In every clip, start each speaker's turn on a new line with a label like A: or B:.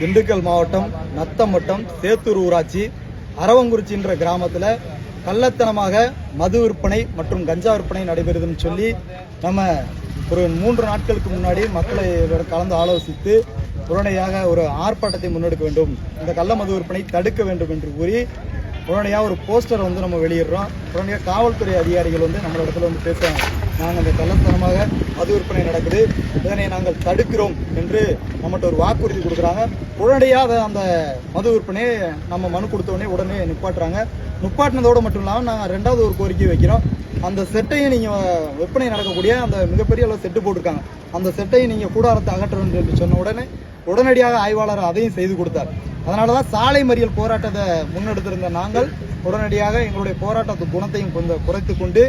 A: திண்டுக்கல் மாவட்டம் நத்தம்பட்டம் சேத்தூர் ஊராட்சி அரவங்குறிச்சின்ற கிராமத்தில் கள்ளத்தனமாக மது விற்பனை மற்றும் கஞ்சா விற்பனை நடைபெறுதுன்னு சொல்லி நம்ம ஒரு மூன்று நாட்களுக்கு முன்னாடி மக்களை கலந்து ஆலோசித்து உடனடியாக ஒரு ஆர்ப்பாட்டத்தை முன்னெடுக்க வேண்டும். இந்த கள்ள மது விற்பனை தடுக்க வேண்டும் என்று கூறி உடனடியாக ஒரு போஸ்டர் வந்து நம்ம வெளியிடுறோம். உடனடியாக காவல்துறை அதிகாரிகள் வந்து நம்மளோட இடத்துல வந்து பேசுகிறாங்க நாங்கள் இந்த கள்ளத்தனமாக மது விற்பனை நடக்குது. இதனை நாங்கள் தடுக்கிறோம் என்று நம்மகிட்ட ஒரு வாக்குறுதி கொடுக்குறாங்க. உடனடியாக அதை அந்த மது விற்பனையை நம்ம மனு கொடுத்தோடனே உடனே நிப்பாட்டுறாங்க. நிப்பாட்டினதோடு மட்டும் இல்லாமல் நாங்கள் ரெண்டாவது ஒரு கோரிக்கை வைக்கிறோம். அந்த செட்டையை நீங்கள் விற்பனை நடக்கக்கூடிய அந்த மிகப்பெரிய அளவு செட்டு போட்டிருக்காங்க. அந்த செட்டையை நீங்கள் கூடாரத்தை அகற்றணும் என்று சொன்ன உடனே உடனடியாக ஆய்வாளர் அதையும் செய்து கொடுத்தார். அதனால தான் சாலை மறியல் போராட்டத்தை முன்னெடுத்திருந்த நாங்கள் உடனடியாக எங்களுடைய போராட்டத்து குணத்தையும் கொஞ்சம் குறைத்து கொண்டு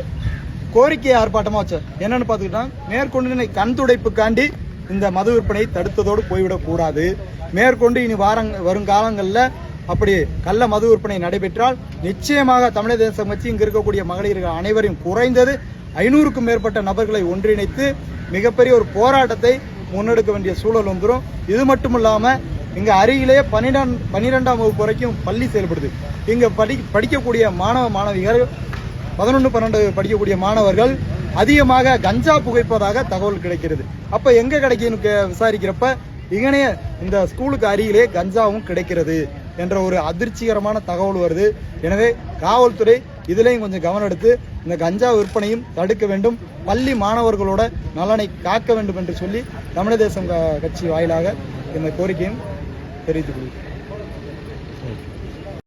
A: கோரிக்கை ஆர்ப்பாட்டமாக வச்சோம் என்னன்னு பார்த்துக்கிட்டா மேற்கொண்டு கண் துடைப்புக்காண்டி இந்த மது விற்பனை தடுத்ததோடு போய்விடக்கூடாது மேற்கொண்டு இனி வாரங் வருங்காலங்களில் அப்படி கள்ள மது விற்பனை நடைபெற்றால் நிச்சயமாக தமிழக தேசம் வச்சு இங்கு இருக்கக்கூடிய மகளிர்கள் அனைவரையும் குறைந்தது ஐநூறுக்கும் மேற்பட்ட நபர்களை ஒன்றிணைத்து மிகப்பெரிய ஒரு போராட்டத்தை முன்னெடுக்க வேண்டிய சூழல் வந்துடும் இது மட்டும் இல்லாமல் இங்கே அருகிலேயே பன்னிரெண்டாம் பன்னிரெண்டாம் வகுப்பு வரைக்கும் பள்ளி செயல்படுது. இங்கே படி படிக்கக்கூடிய மாணவ மாணவிகள் பதினொன்று பன்னெண்டு படிக்கக்கூடிய மாணவர்கள் அதிகமாக கஞ்சா புகைப்பதாக தகவல் கிடைக்கிறது. அப்போ எங்கே கிடைக்குன்னு கே- விசாரிக்கிறப்ப இங்கனே இந்த ஸ்கூலுக்கு அருகிலே கஞ்சாவும் கிடைக்கிறது என்ற ஒரு அதிர்ச்சிகரமான தகவல் வருது. எனவே காவல்துறை இதுலேயும் கொஞ்சம் கவனம் எடுத்து இந்த கஞ்சா விற்பனையும் தடுக்க வேண்டும். பள்ளி மாணவர்களோட நலனை காக்க வேண்டும் என்று சொல்லி தமிழக தேசம் க- கட்சி வாயிலாக இந்த கோரிக்கையும் தெரிவித்துக் கொள்கிறேன்.